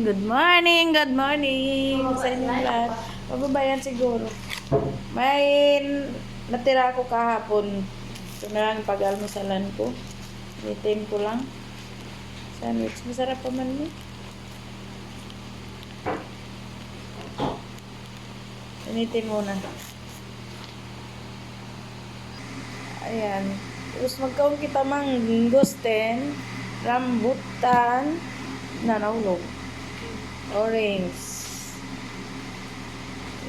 Good morning, good morning sa inyong lahat. Pababayan siguro. May natira ako kahapon. Ito na lang pag-almusalan ko. Itin ko lang. Sandwich. Masarap pa man ni. Initin muna. Ayan. Tapos magkaon kita mang gusten, rambutan, nanawlog, orange.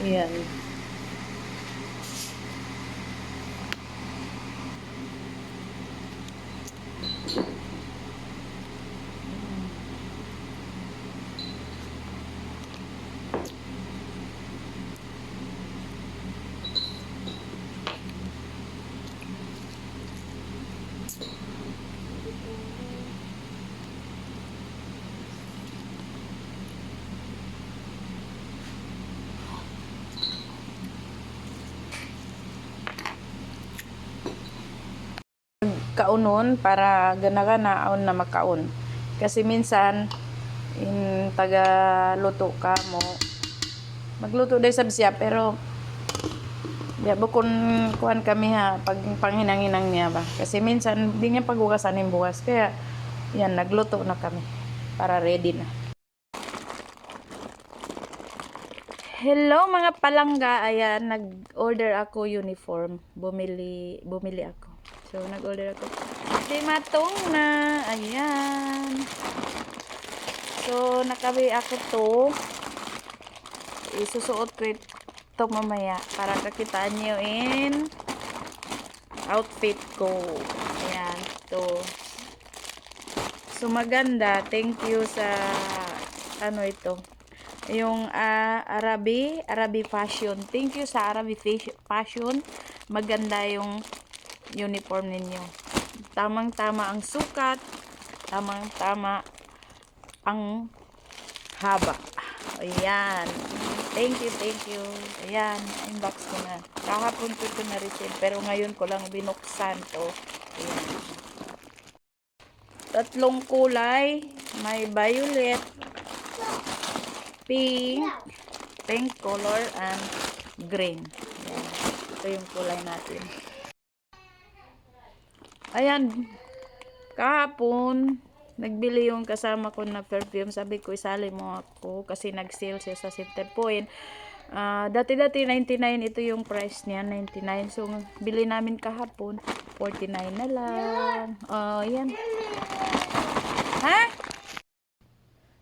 Ayan. Kaunon para gana-gana aon na makaon. Kasi minsan in taga luto ka mo magluto day sab siya pero ya bukon kuan kami ha pag panghinang-hinang niya ba kasi minsan di niya pagugasan yung bukas kaya yan nagluto na kami para ready na Hello mga palangga, ayan, nag-order ako uniform. Bumili, bumili ako. So, nag-order ako. Si Matong na, ayan. So, nakabi ako to. Isusuot ko ito mamaya para kakitaan niyo in outfit ko. Ayan, to. So, maganda. Thank you sa ano ito yung ah, Arabi, Arabi Fashion. Thank you sa Arabi Fash- Fashion. Maganda yung uniform ninyo. Tamang-tama ang sukat. Tamang-tama ang haba. Ayan. Thank you, thank you. Ayan, inbox ko na. Kahapon ko ito na-receive, pero ngayon ko lang binuksan to. Ayan. Tatlong kulay. May violet, pink, pink color, and green. Ayan. Ito yung kulay natin. Ayan. Kahapon, nagbili yung kasama ko na perfume. Sabi ko, isali mo ako kasi nag-sale siya sa Center Point. Ah, dati-dati 99 ito yung price niya, 99. So, bili namin kahapon, 49 na lang. Oh, ayan. Ha?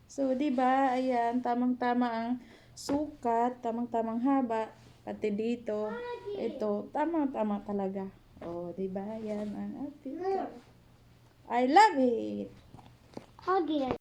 So, 'di ba? Ayan, tamang-tama ang sukat, tamang-tamang haba, pati dito. Ito, tamang-tama talaga. Oh, 'di ba? Yan ang ko. I love it. Huggy.